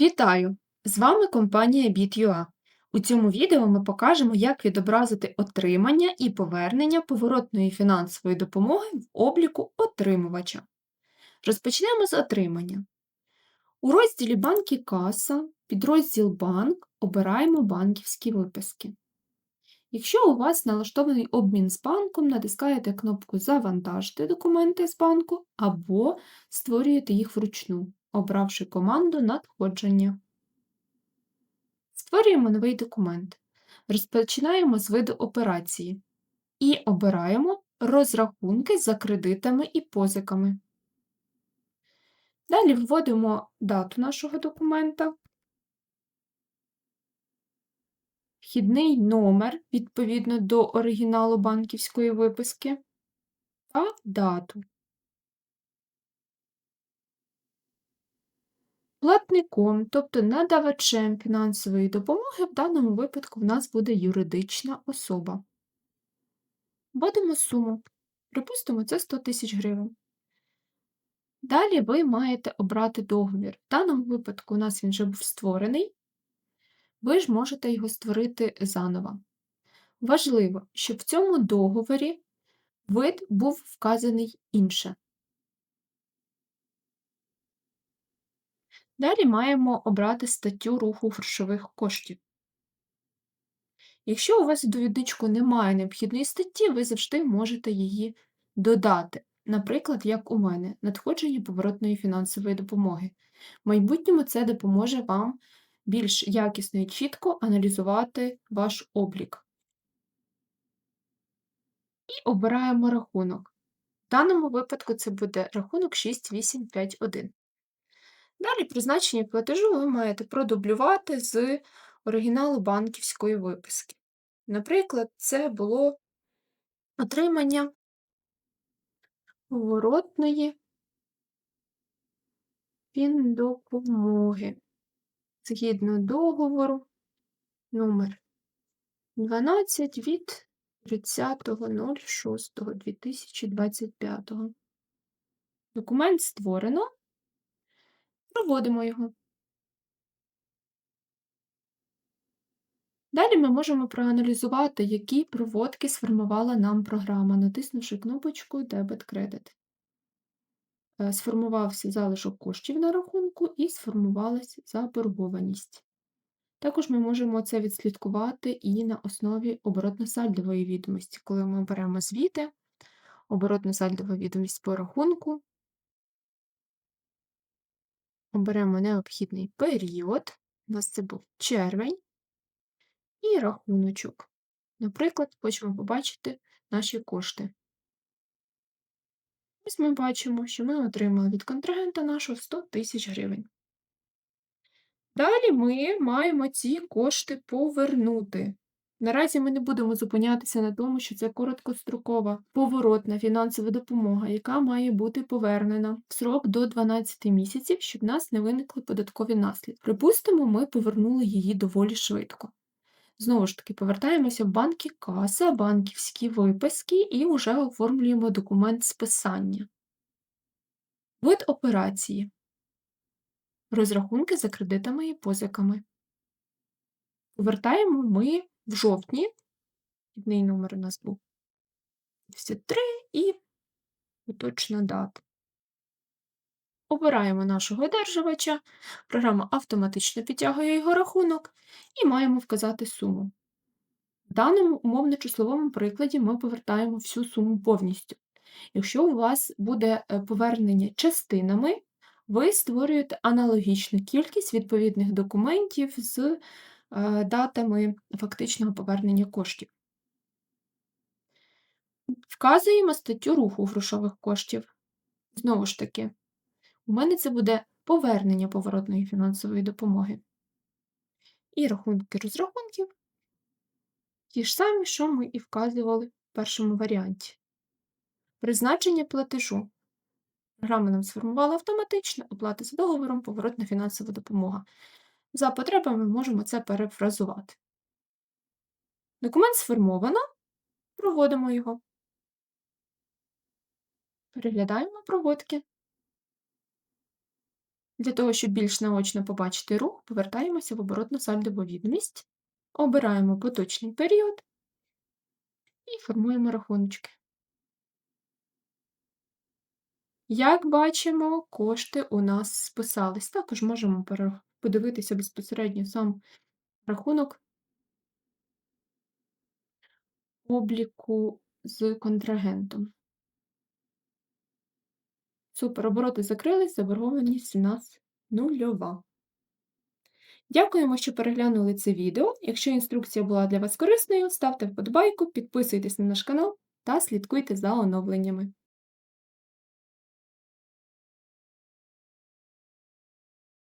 Вітаю! З вами компанія BitUA. У цьому відео ми покажемо, як відобразити отримання і повернення поворотної фінансової допомоги в обліку отримувача. Розпочнемо з отримання. У розділі Банк і каса, підрозділ Банк обираємо банківські виписки. Якщо у вас налаштований обмін з банком, натискаєте кнопку Завантажити документи з банку або створюєте їх вручну, обравши команду Надходження. Створюємо новий документ. Розпочинаємо з виду операції і обираємо розрахунки за кредитами і позиками. Далі вводимо дату нашого документа, вхідний номер відповідно до оригіналу банківської виписки та дату. Платником, тобто надавачем фінансової допомоги, в даному випадку в нас буде юридична особа. Вводимо суму. Припустимо, це 100 тисяч гривень. Далі ви маєте обрати договір. В даному випадку у нас він вже був створений, ви ж можете його створити заново. Важливо, щоб в цьому договорі вид був вказаний інше. Далі маємо обрати статтю руху грошових коштів. Якщо у вас у довідничку немає необхідної статті, ви завжди можете її додати. Наприклад, як у мене, надходження поворотної фінансової допомоги. В майбутньому це допоможе вам більш якісно і чітко аналізувати ваш облік. І обираємо рахунок. В даному випадку це буде рахунок 6851. Далі призначення платежу ви маєте продублювати з оригіналу банківської виписки. Наприклад, це було отримання поворотної фіндопомоги згідно договору номер 12 від 30.06.2025. Документ створено. Проводимо його. Далі ми можемо проаналізувати, які проводки сформувала нам програма, натиснувши кнопочку Дебет кредит. Е, сформувався залишок коштів на рахунку і сформувалася заборгованість. Також ми можемо це відслідкувати і на основі оборотно-сальдової відомості, коли ми беремо звіти, оборотно-сальдова відомість по рахунку, оберемо необхідний період, у нас це був червень, і рахуночок. Наприклад, хочемо побачити наші кошти. Ось ми бачимо, що ми отримали від контрагента нашого 100 тисяч гривень. Далі ми маємо ці кошти повернути. Наразі ми не будемо зупинятися на тому, що це короткострокова поворотна фінансова допомога, яка має бути повернена в срок до 12 місяців, щоб в нас не виникли податкові наслідки. Припустимо, ми повернули її доволі швидко. Знову ж таки, повертаємося в банки каса, банківські виписки і вже оформлюємо документ списання. Вид операції. Розрахунки за кредитами і позиками. Повертаємо ми в жовтні, Відний номер у нас був 53 і уточна дата. Обираємо нашого одержувача, програма автоматично підтягує його рахунок і маємо вказати суму. В даному умовно-числовому прикладі ми повертаємо всю суму повністю. Якщо у вас буде е, повернення частинами, ви створюєте аналогічну кількість відповідних документів з датами фактичного повернення коштів. Вказуємо статтю руху грошових коштів. Знову ж таки, у мене це буде повернення поворотної фінансової допомоги. І рахунки розрахунків ті ж самі, що ми і вказували в першому варіанті. Призначення платежу. Програма нам сформувала автоматично, оплата за договором, поворотна фінансова допомога. За потребами можемо це перефразувати. Документ сформовано, проводимо його. Переглядаємо проводки. Для того, щоб більш наочно побачити рух, повертаємося в оборотну сальдову відомість, обираємо поточний період і формуємо рахуночки. Як бачимо, кошти у нас списались. Також можемо подивитися безпосередньо сам рахунок обліку з контрагентом. Супер, обороти закрились, заборгованість у нас нульова. Дякуємо, що переглянули це відео. Якщо інструкція була для вас корисною, ставте вподобайку, підписуйтесь на наш канал та слідкуйте за оновленнями.